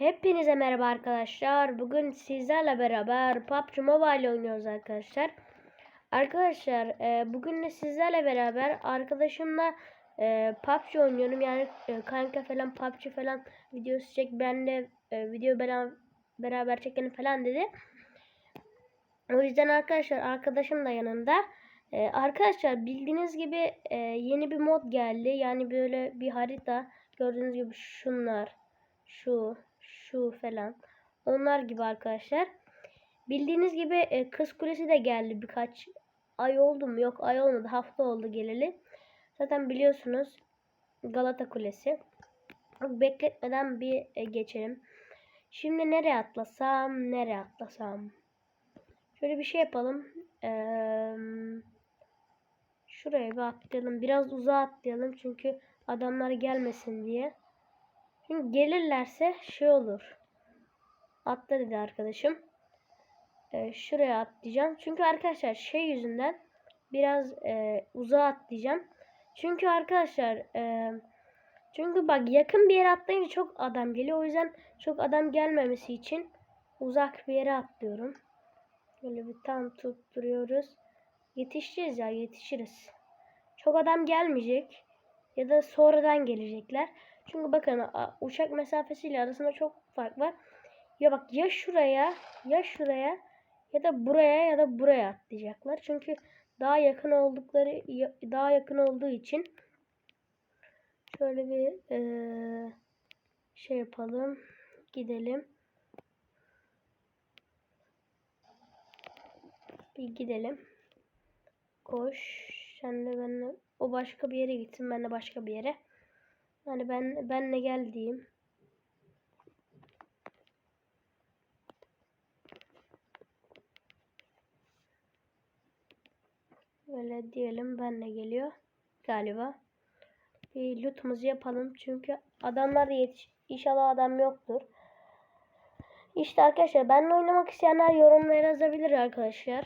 Hepinize merhaba arkadaşlar. Bugün sizlerle beraber PUBG Mobile oynuyoruz arkadaşlar. Arkadaşlar e, bugün de sizlerle beraber arkadaşımla e, PUBG oynuyorum. Yani e, kanka falan PUBG falan videosu çek. Ben de e, video bera- beraber çekelim falan dedi. O yüzden arkadaşlar arkadaşım da yanında. E, arkadaşlar bildiğiniz gibi e, yeni bir mod geldi. Yani böyle bir harita. Gördüğünüz gibi şunlar. Şu, şu falan. Onlar gibi arkadaşlar. Bildiğiniz gibi e, Kız Kulesi de geldi birkaç ay oldu mu? Yok ay olmadı. Hafta oldu geleli. Zaten biliyorsunuz Galata Kulesi. Bekletmeden bir e, geçelim. Şimdi nereye atlasam? Nereye atlasam? Şöyle bir şey yapalım. Eee şuraya bir atlayalım. Biraz uzağa atlayalım. Çünkü adamlar gelmesin diye. Çünkü gelirlerse şey olur. Atla dedi arkadaşım. Ee, şuraya atlayacağım. Çünkü arkadaşlar şey yüzünden biraz e, uzağa atlayacağım. Çünkü arkadaşlar e, çünkü bak yakın bir yere atlayınca çok adam geliyor. O yüzden çok adam gelmemesi için uzak bir yere atlıyorum. Böyle bir tam tutturuyoruz. Yetişeceğiz ya yetişiriz. Çok adam gelmeyecek. Ya da sonradan gelecekler. Çünkü bakın uçak mesafesiyle arasında çok fark var. Ya bak ya şuraya ya şuraya ya da buraya ya da buraya atlayacaklar. Çünkü daha yakın oldukları daha yakın olduğu için şöyle bir eee, şey yapalım. Gidelim. Bir gidelim. Koş. Sen de benle o başka bir yere gitsin. Ben de başka bir yere. Yani ben benle gel diyeyim. Böyle diyelim benle geliyor galiba. Bir lootumuzu yapalım çünkü adamlar da yetiş İnşallah adam yoktur. İşte arkadaşlar benimle oynamak isteyenler yorumlara yazabilir arkadaşlar.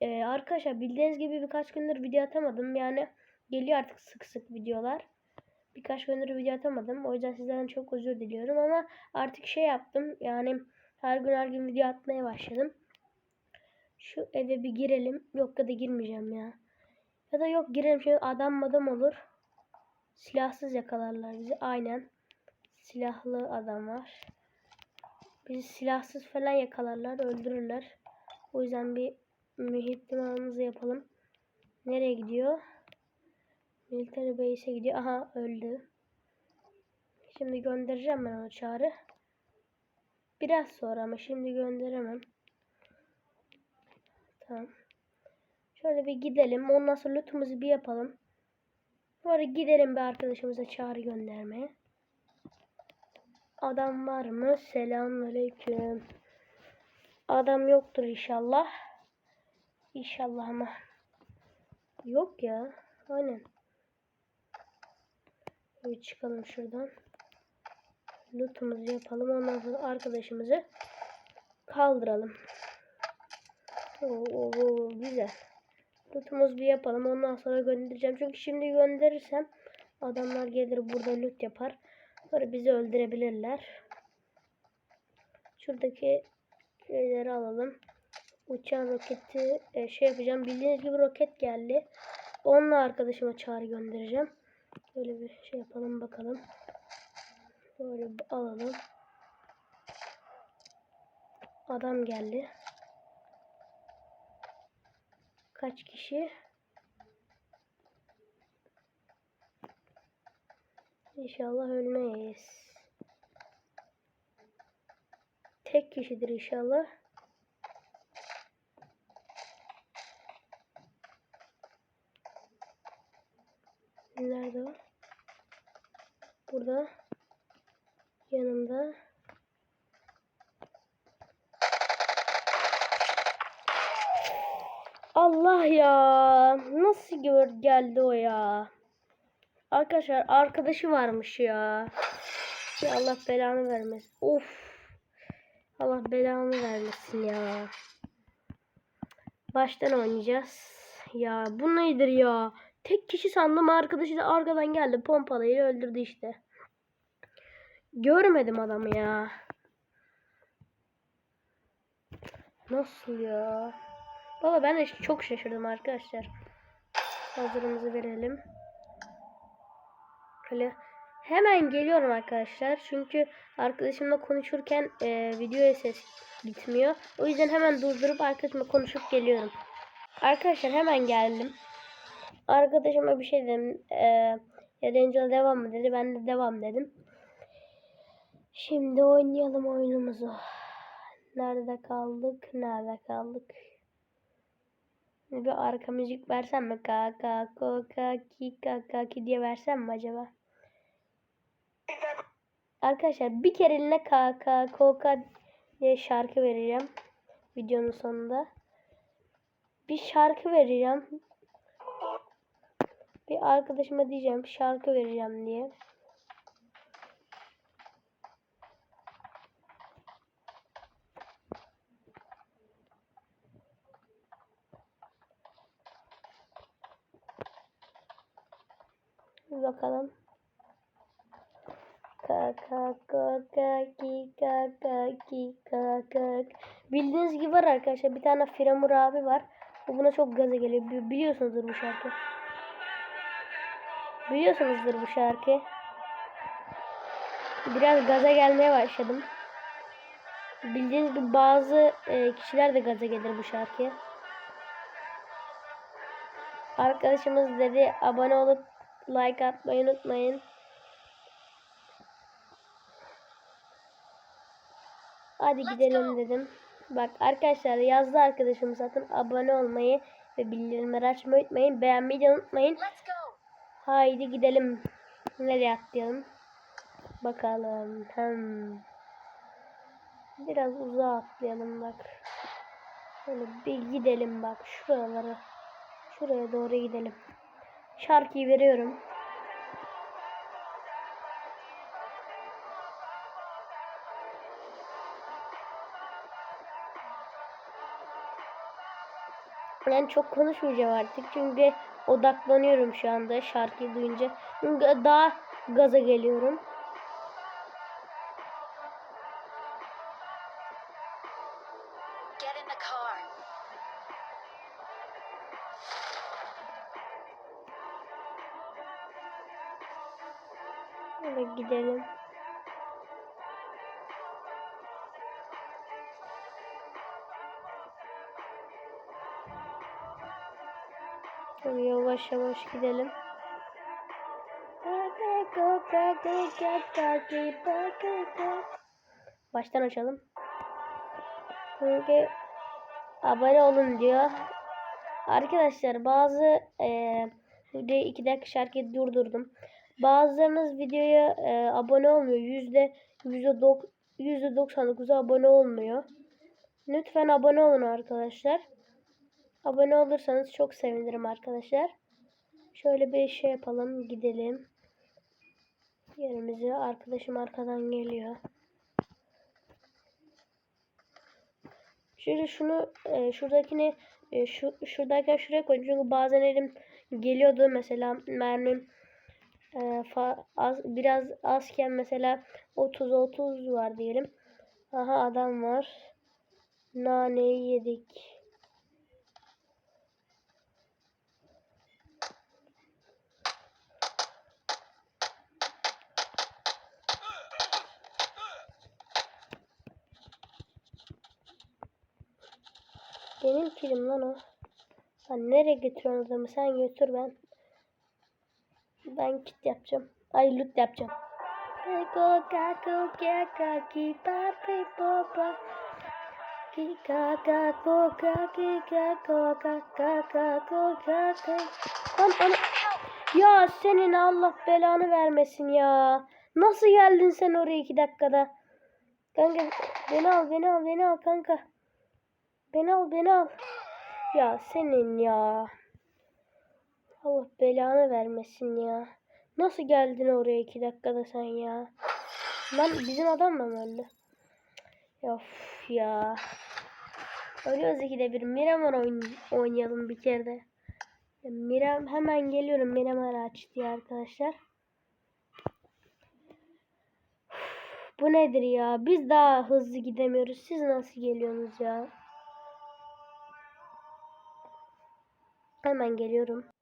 Ee, arkadaşlar bildiğiniz gibi birkaç gündür video atamadım. Yani geliyor artık sık sık videolar. Birkaç gündür video atamadım. O yüzden sizden çok özür diliyorum ama artık şey yaptım. Yani her gün her gün video atmaya başladım. Şu eve bir girelim. Yok ya da girmeyeceğim ya. Ya da yok girelim. Şöyle adam adam olur. Silahsız yakalarlar bizi. Aynen. Silahlı adam var. Bizi silahsız falan yakalarlar. Öldürürler. O yüzden bir mühittimalımızı yapalım. Nereye gidiyor? Military base'e gidiyor. Aha öldü. Şimdi göndereceğim ben onu çağrı. Biraz sonra ama şimdi gönderemem. Tamam. Şöyle bir gidelim. Ondan sonra lootumuzu bir yapalım. Sonra gidelim bir arkadaşımıza çağrı göndermeye. Adam var mı? Selamünaleyküm. Adam yoktur inşallah. İnşallah ama. Yok ya. Aynen. Bir çıkalım şuradan. Lootumuzu yapalım. Ondan sonra arkadaşımızı kaldıralım. Oo, oo, güzel. Lootumuzu bir yapalım. Ondan sonra göndereceğim. Çünkü şimdi gönderirsem adamlar gelir burada loot yapar. Sonra bizi öldürebilirler. Şuradaki şeyleri alalım. Uçan roketi e, şey yapacağım. Bildiğiniz gibi roket geldi. Onunla arkadaşıma çağrı göndereceğim. Böyle bir şey yapalım bakalım. Böyle alalım. Adam geldi. Kaç kişi? İnşallah ölmeyiz. Tek kişidir inşallah. Nerede o? Burada. Yanımda. Allah ya. Nasıl gör geldi o ya? Arkadaşlar arkadaşı varmış ya. Ya Allah belanı vermesin. Of. Allah belanı vermesin ya. Baştan oynayacağız. Ya bu nedir ya? Tek kişi sandım arkadaşı da arkadan geldi pompalayı öldürdü işte. Görmedim adamı ya. Nasıl ya? Baba ben de çok şaşırdım arkadaşlar. Hazırımızı verelim. Böyle hemen geliyorum arkadaşlar. Çünkü arkadaşımla konuşurken e, videoya ses gitmiyor. O yüzden hemen durdurup arkadaşımla konuşup geliyorum. Arkadaşlar hemen geldim. Arkadaşıma bir şey dedim. E, ya devam mı dedi. Ben de devam dedim. Şimdi oynayalım oyunumuzu. Nerede kaldık? Nerede kaldık? Bir arka müzik versem mi? Ka ka ko ka ki ka ka ki diye versem mi acaba? Arkadaşlar bir kereliğine ka ka ko ka diye şarkı vereceğim. Videonun sonunda. Bir şarkı vereceğim. Bir arkadaşıma diyeceğim şarkı vereceğim diye. Bir bakalım. Bildiğiniz gibi var arkadaşlar. Bir tane Firamur abi var. O buna çok gaza geliyor. Bi- Biliyorsunuzdur bu şarkı. Biliyorsunuzdur bu şarkı. Biraz gaza gelmeye başladım. Bildiğiniz gibi bazı e, kişiler de gaza gelir bu şarkıya. Arkadaşımız dedi abone olup like atmayı unutmayın. Hadi gidelim dedim. Bak arkadaşlar yazdı arkadaşım zaten abone olmayı ve bildirimleri açmayı unutmayın. Beğenmeyi de unutmayın. Haydi gidelim. Nereye atlayalım? Bakalım. Hmm. Biraz uzağa atlayalım bak. Şöyle bir gidelim bak şuralara. Şuraya doğru gidelim. Şarkıyı veriyorum. Ben çok konuşmayacağım artık çünkü odaklanıyorum şu anda şarkıyı duyunca. Daha gaza geliyorum. Get in the car. Böyle gidelim. Şöyle yavaş yavaş gidelim. Baştan açalım. Çünkü abone olun diyor. Arkadaşlar bazı videoyu iki dakika şarkıyı durdurdum. Bazılarınız videoya eee, abone olmuyor. Yüzde yüzde dok yüzde 99'a abone olmuyor. Lütfen abone olun arkadaşlar. Abone olursanız çok sevinirim arkadaşlar. Şöyle bir şey yapalım. Gidelim. Yerimize arkadaşım arkadan geliyor. Şöyle şunu e, şuradakini e, şu şuradayken şuraya koydum. Çünkü bazen elim geliyordu mesela mermim e, fa- az, biraz azken mesela 30 30 var diyelim. Aha adam var. Naneyi yedik. Benim kilim lan o. Sen nereye götürüyorsun adamı? Sen götür ben. Ben kit yapacağım. Ay loot yapacağım. Ya senin Allah belanı vermesin ya. Nasıl geldin sen oraya iki dakikada? Kanka beni al beni al beni al kanka. Beni al beni al. Ya senin ya. Allah belanı vermesin ya. Nasıl geldin oraya iki dakikada sen ya? Lan bizim adam mı öldü? Of ya. Ölüyoruz ikide bir. Miramar oynayalım bir kere de. Miram hemen geliyorum. Miramar açtı ya arkadaşlar. Bu nedir ya? Biz daha hızlı gidemiyoruz. Siz nasıl geliyorsunuz ya? Hemen geliyorum.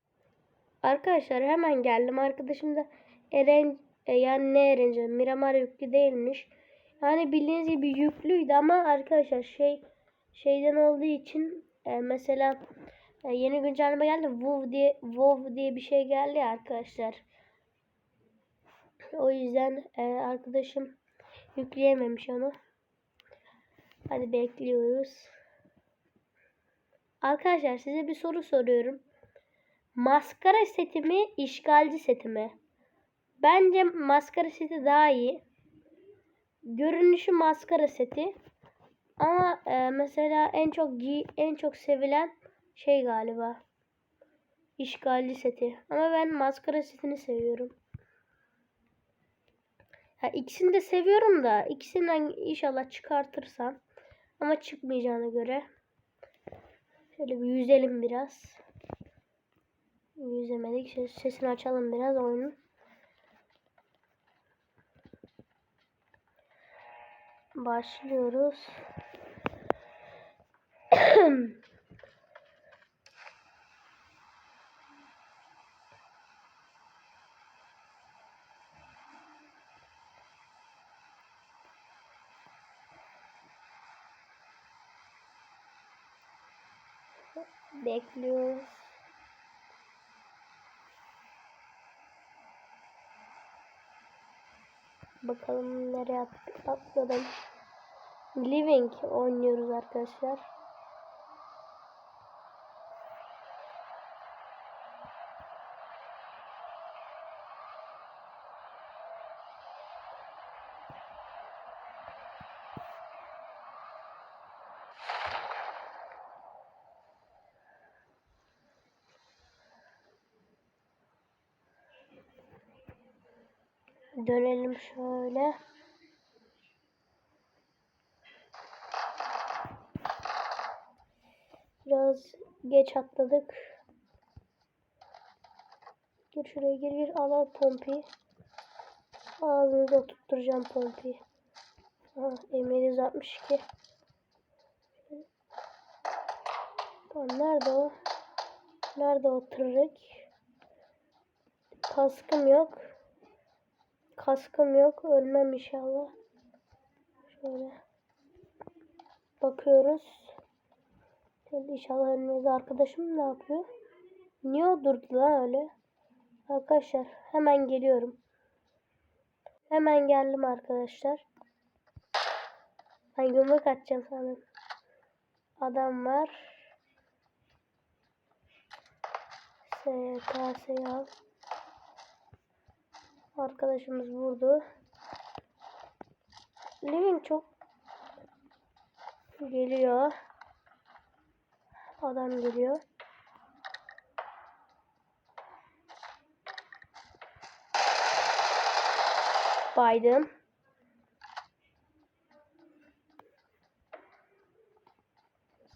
Arkadaşlar hemen geldim. Arkadaşım da Eren e, yani ne Erenci? Miramar yüklü değilmiş. Yani bildiğiniz gibi yüklüydü ama arkadaşlar şey şeyden olduğu için e, mesela e, yeni güncelleme geldi. WoW diye WoW diye bir şey geldi ya arkadaşlar. O yüzden e, arkadaşım yükleyememiş onu. Hadi bekliyoruz. Arkadaşlar size bir soru soruyorum. Maskara seti mi, işgalci seti mi? Bence maskara seti daha iyi. Görünüşü maskara seti. Ama e, mesela en çok en çok sevilen şey galiba. İşgalci seti. Ama ben maskara setini seviyorum. Ha, ikisini de seviyorum da ikisinden inşallah çıkartırsam ama çıkmayacağına göre şöyle bir yüzelim biraz. Yüzemedik. Ses- Sesini açalım biraz oyunun. Başlıyoruz. Bekliyoruz. Bakalım nereye at- atladım. Living oynuyoruz arkadaşlar. Dönelim şöyle. Biraz geç atladık. Gir şuraya gir gir al al pompi. Ağzınıza oturtturacağım pompi. Aha M762. Tamam nerede o? Nerede o tırrek? Kaskım yok. Kaskım yok. Ölmem inşallah. Şöyle. Bakıyoruz. Şöyle inşallah ölmeyiz. Arkadaşım ne yapıyor? Niye o durdu lan öyle? Arkadaşlar hemen geliyorum. Hemen geldim arkadaşlar. Ben yumruk atacağım sanırım. Adam var. SKS'yi al. Arkadaşımız vurdu. Living çok geliyor. Adam geliyor. Biden.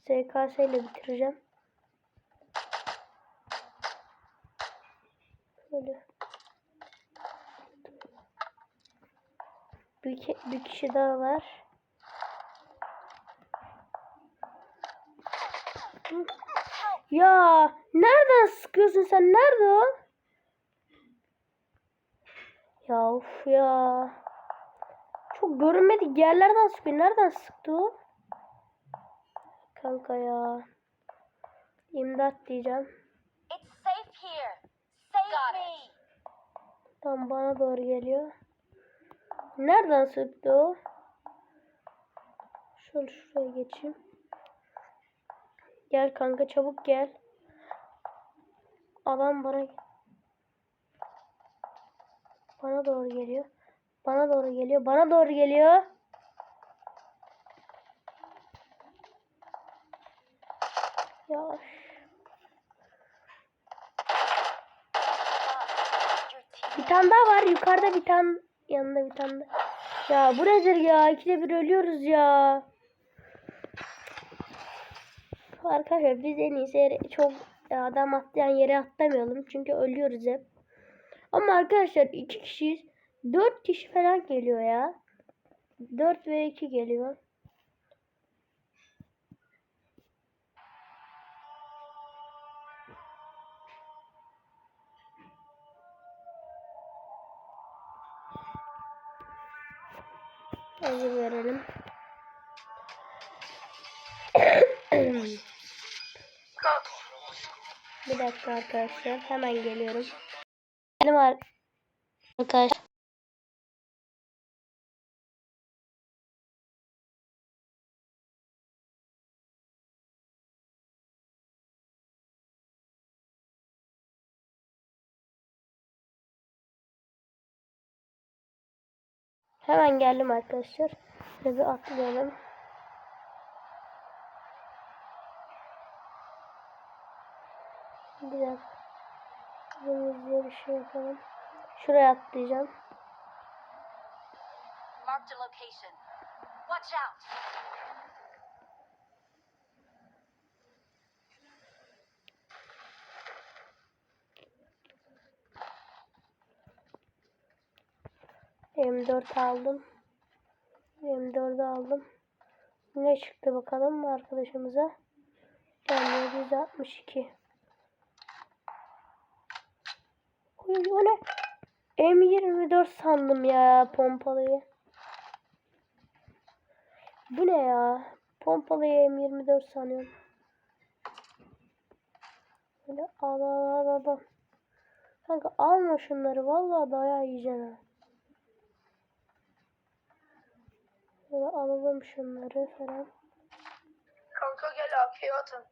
SKS ile bitireceğim. Böyle. Bir, ki- bir kişi daha var. Ya nereden sıkıyorsun sen? Nerede o? Ya of ya. Çok görünmedik yerlerden sıkıyor. Nereden sıktı o? Kanka ya. İmdat diyeceğim. It's safe here. Save me. Tam bana doğru geliyor. Nereden sıktı o? Şöyle şuraya geçeyim. Gel kanka çabuk gel. Adam bana bana doğru geliyor. Bana doğru geliyor. Bana doğru geliyor. Ya bir tane daha var. Yukarıda bir tane yanında bir tane daha. Ya bu nedir ya? İkide bir ölüyoruz ya. Arkadaşlar biz en iyisi yere- çok adam atlayan yere atlamayalım. Çünkü ölüyoruz hep. Ama arkadaşlar iki kişiyiz. Dört kişi falan geliyor ya. Dört ve iki geliyor. Acı verelim. Bir dakika arkadaşlar. Hemen geliyorum. Benim ar- arkadaşlar. Hemen geldim arkadaşlar. Şöyle bir atlayalım. Bir dakika. Bir şey yapalım. Şuraya atlayacağım. Marked a location. Watch out! M4 aldım. M4'ü aldım. Ne çıktı bakalım arkadaşımıza? Yani 762. Uy, o ne? M24 sandım ya pompalıyı. Bu ne ya? Pompalıyı M24 sanıyorum. Böyle al al al al. Kanka alma şunları vallahi dayağı yiyeceksin ha. Böyle alalım şunları falan. Kanka gel AK'ye atın.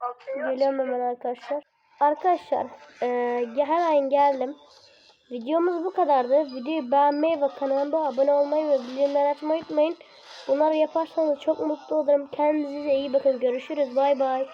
At. Geliyorum hemen arkadaşlar. Arkadaşlar ge- hemen geldim. Videomuz bu kadardı. Videoyu beğenmeyi ve kanalıma abone olmayı ve bildirimleri açmayı unutmayın. Bunları yaparsanız çok mutlu olurum. Kendinize iyi bakın. Görüşürüz. Bay bay.